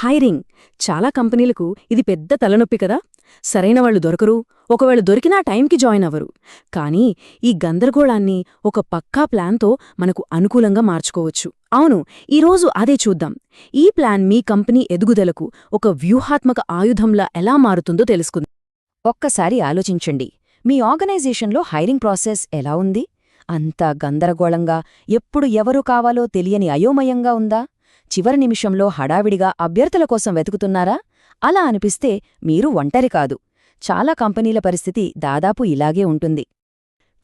Hiring. చాలా కంపెనీలకు ఇది పెద్ద తలనొప్పి కదా. సరైన వాళ్ళు దొరకరు. ఒకవేళ దొరికినా టైంకి జాయిన్ అవ్వరు. కానీ ఈ గందరగోళాన్ని ఒక పక్కా ప్లాన్తో మనకు అనుకూలంగా మార్చుకోవచ్చు. అవును ఈరోజు అదే చూద్దాం. ఈ ప్లాన్ మీ కంపెనీ ఎదుగుదలకు ఒక వ్యూహాత్మక ఆయుధంలా ఎలా మారుతుందో తెలుసుకుంది. ఒక్కసారి ఆలోచించండి. మీ ఆర్గనైజేషన్లో హైరింగ్ ప్రాసెస్ ఎలా ఉంది? అంత గందరగోళంగా ఎప్పుడు ఎవరు కావాలో తెలియని అయోమయంగా ఉందా? చివరి నిమిషంలో హడావిడిగా అభ్యర్థుల కోసం వెతుకుతున్నారా? అలా అనిపిస్తే మీరు ఒంటరి కాదు. చాలా కంపెనీల పరిస్థితి దాదాపు ఇలాగే ఉంటుంది.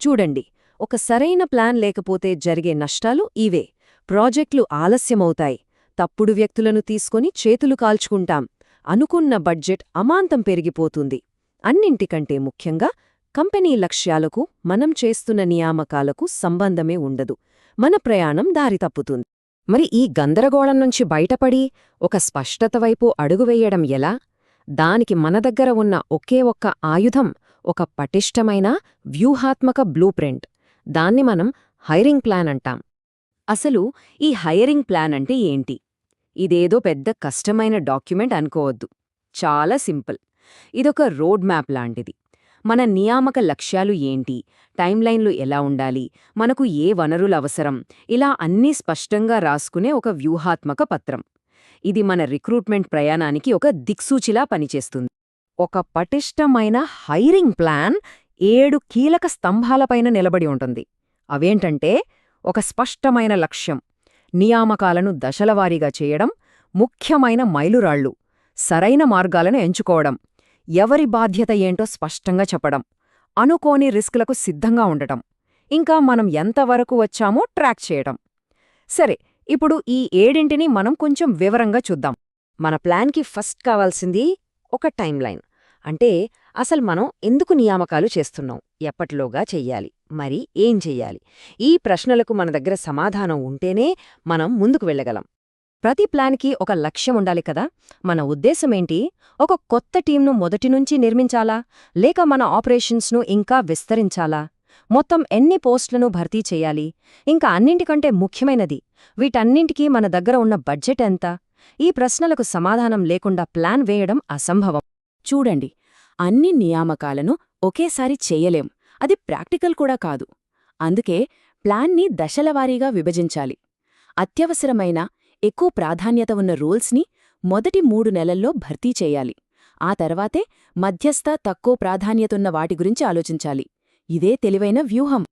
చూడండి ఒక సరైన ప్లాన్ లేకపోతే జరిగే నష్టాలు ఇవే. ప్రాజెక్టులు ఆలస్యమవుతాయి. తప్పుడు వ్యక్తులను తీసుకొని చేతులు కాల్చుకుంటాం. అనుకున్న బడ్జెట్ అమాంతం పెరిగిపోతుంది. అన్నింటికంటే ముఖ్యంగా కంపెనీ లక్ష్యాలకు మనం చేస్తున్న నియామకాలకు సంబంధమే ఉండదు. మన ప్రయాణం దారి తప్పుతుంది. మరి ఈ గందరగోళం నుంచి బయటపడి ఒక స్పష్టత వైపు అడుగువేయడం ఎలా? దానికి మన దగ్గర ఉన్న ఒకే ఒక్క ఆయుధం ఒక పటిష్టమైన వ్యూహాత్మక బ్లూప్రింట్. దాన్ని మనం హైరింగ్ ప్లాన్ అంటాం. అసలు ఈ హైరింగ్ ప్లాన్ అంటే ఏంటి? ఇదేదో పెద్ద కష్టమైన డాక్యుమెంట్ అనుకోవద్దు. చాలా సింపుల్. ఇదొక రోడ్ మ్యాప్ లాంటిది. మన నియామక లక్ష్యాలు ఏంటి? టైంలైన్లు ఎలా ఉండాలి? మనకు ఏ వనరులు అవసరం? ఇలా అన్నీ స్పష్టంగా రాసుకునే ఒక వ్యూహాత్మక పత్రం. ఇది మన రిక్రూట్మెంట్ ప్రయాణానికి ఒక దిక్సూచిలా పనిచేస్తుంది. ఒక పటిష్టమైన హైరింగ్ ప్లాన్ ఏడు కీలక స్తంభాలపైన నిలబడి ఉంటుంది. అవేంటంటే ఒక స్పష్టమైన లక్ష్యం నియామకాలను దశలవారీగా చేయడం ముఖ్యమైన మైలురాళ్ళు సరైన మార్గాలను ఎంచుకోవడం ఎవరి బాధ్యత ఏంటో స్పష్టంగా చెప్పడం అనుకోని రిస్కులకు సిద్ధంగా ఉండటం ఇంకా మనం ఎంతవరకు వచ్చామో ట్రాక్ చేయడం సరే ఇప్పుడు ఈ ఏడింటిని మనం కొంచెం వివరంగా చూద్దాం. మన ప్లాన్కి ఫస్ట్ కావాల్సింది ఒక టైంలైన్ అంటే అసలు మనం ఎందుకు నియామకాలు చేస్తున్నాం? ఎప్పటిలోగా చెయ్యాలి? మరి ఏం చెయ్యాలి? ఈ ప్రశ్నలకు మన దగ్గర సమాధానం ఉంటేనే మనం ముందుకు వెళ్ళగలం. ప్రతి ప్లాన్కి ఒక లక్ష్యం ఉండాలి కదా? మన ఉద్దేశమేంటి? ఒక కొత్త టీంను మొదటినుంచి నిర్మించాలా? లేక మన ఆపరేషన్స్ను ఇంకా విస్తరించాలా? మొత్తం ఎన్ని పోస్టులను భర్తీ చేయాలి? ఇంకా అన్నింటికంటే ముఖ్యమైనది వీటన్నింటికీ మన దగ్గర ఉన్న బడ్జెట్ ఎంత? ఈ ప్రశ్నలకు సమాధానం లేకుండా ప్లాన్ వేయడం అసంభవం. చూడండి అన్ని నియామకాలను ఒకేసారి చెయ్యలేం అది ప్రాక్టికల్ కూడా కాదు. అందుకే ప్లాన్ని దశలవారీగా విభజించాలి. అత్యవసరమైన ఎక్కువ ప్రాధాన్యత ఉన్న రూల్స్ని మొదటి మూడు నెలల్లో భర్తీ చేయాలి. ఆ తర్వాతే మధ్యస్థ తక్కువ ప్రాధాన్యతున్న వాటి గురించి ఆలోచించాలి. ఇదే తెలివైన వ్యూహం.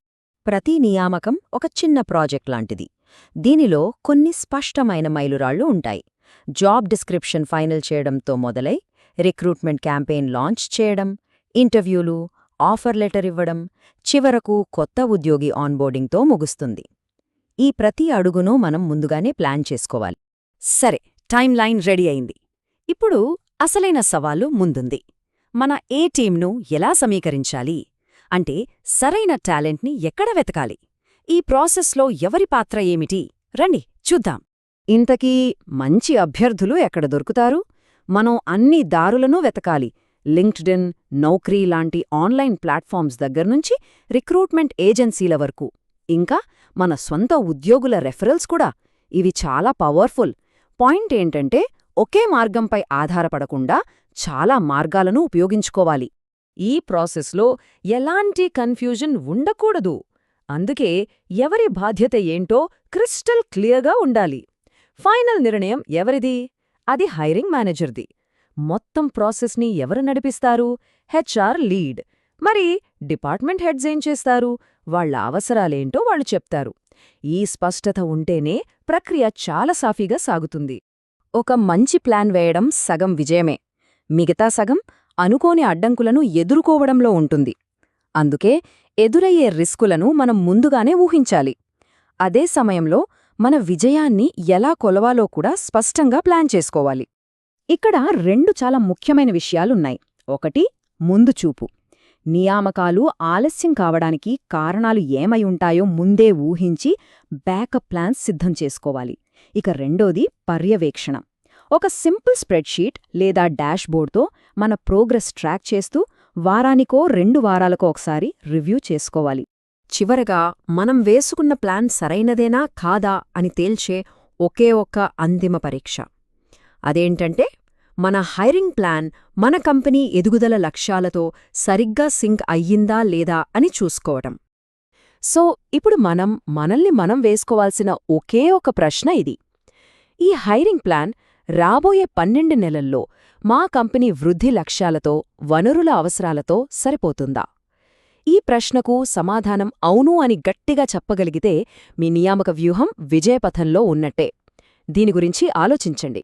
ప్రతి నియామకం ఒక చిన్న ప్రాజెక్ట్ లాంటిది. దీనిలో కొన్ని స్పష్టమైన మైలురాళ్ళు ఉంటాయి. జాబ్ డిస్క్రిప్షన్ ఫైనల్ చేయడంతో మొదలై రిక్రూట్మెంట్ క్యాంపెయిన్ లాంచ్ చేయడం ఇంటర్వ్యూలు ఆఫర్ లెటర్ ఇవ్వడం చివరకు కొత్త ఉద్యోగి ఆన్బోర్డింగ్తో ముగుస్తుంది. ఈ ప్రతి అడుగునూ మనం ముందుగానే ప్లాన్ చేసుకోవాలి. సరే టైం లైన్ రెడీ అయింది. ఇప్పుడు అసలైన సవాలు ముందుంది. మన ఏ టీంను ఎలా సమీకరించాలి? అంటే సరైన టాలెంట్ని ఎక్కడ వెతకాలి? ఈ ప్రాసెస్లో ఎవరి పాత్ర ఏమిటి? రండి చూద్దాం. ఇంతకీ మంచి అభ్యర్థులు ఎక్కడ దొరుకుతారు? మనం అన్ని దారులను వెతకాలి. లింక్డ్ఇన్ నౌక్రీ లాంటి ఆన్లైన్ ప్లాట్ఫామ్స్ దగ్గర్నుంచి రిక్రూట్మెంట్ ఏజెన్సీల వరకు. ఇంకా మన స్వంత ఉద్యోగుల రెఫరల్స్ కూడా. ఇవి చాలా పవర్ఫుల్. పాయింట్ ఏంటంటే ఒకే మార్గంపై ఆధారపడకుండా చాలా మార్గాలను ఉపయోగించుకోవాలి. ఈ ప్రాసెస్లో ఎలాంటి కన్ఫ్యూజన్ ఉండకూడదు. అందుకే ఎవరి బాధ్యత ఏంటో క్రిస్టల్ క్లియర్గా ఉండాలి. ఫైనల్ నిర్ణయం ఎవరిది? అది హైరింగ్ మేనేజర్ది. మొత్తం ప్రాసెస్ని ఎవరు నడిపిస్తారు? HR lead. మరి డిపార్ట్మెంట్ హెడ్స్ ఏం చేస్తారు? వాళ్ళ అవసరాలేంటో వాళ్ళు చెప్తారు. ఈ స్పష్టత ఉంటేనే ప్రక్రియ చాలా సాఫీగా సాగుతుంది. ఒక మంచి ప్లాన్ వేయడం సగం విజయమే. మిగతా సగం అనుకోని అడ్డంకులను ఎదుర్కోవడంలో ఉంటుంది. అందుకే ఎదురయ్యే రిస్కులను మనం ముందుగానే ఊహించాలి. అదే సమయంలో మన విజయాన్ని ఎలా కొలవాలో కూడా స్పష్టంగా ప్లాన్ చేసుకోవాలి. ఇక్కడ రెండు చాలా ముఖ్యమైన విషయాలున్నాయి. ఒకటి ముందు చూపు. నియామకాలు ఆలస్యం కావడానికి కారణాలు ఏమై ఉంటాయో ముందే ఊహించి బ్యాకప్ ప్లాన్స్ సిద్ధం చేసుకోవాలి. ఇక రెండోది పర్యవేక్షణ. ఒక సింపుల్ స్ప్రెడ్షీట్ లేదా డాష్బోర్డ్తో మన ప్రోగ్రెస్ ట్రాక్ చేస్తూ వారానికో రెండు వారాలకో ఒకసారి రివ్యూ చేసుకోవాలి. చివరగా మనం వేసుకున్న ప్లాన్ సరైనదేనా కాదా అని తేల్చే ఒకే ఒక్క అంతిమ పరీక్ష. అదేంటంటే మన హైరింగ్ ప్లాన్ మన కంపెనీ ఎదుగుదల లక్ష్యాలతో సరిగ్గా సింక్ అయ్యిందా లేదా అని చూసుకోవటం. సో ఇప్పుడు మనం మనల్ని మనం వేసుకోవాల్సిన ఒకే ఒక ప్రశ్న ఇది. ఈ హైరింగ్ ప్లాన్ రాబోయే పన్నెండు నెలల్లో మా కంపెనీ వృద్ధి లక్ష్యాలతో వనరుల అవసరాలతో సరిపోతుందా? ఈ ప్రశ్నకు సమాధానం అవును అని గట్టిగా చెప్పగలిగితే మీ నియామక వ్యూహం విజయపథంలో ఉన్నట్టే. దీని గురించి ఆలోచించండి.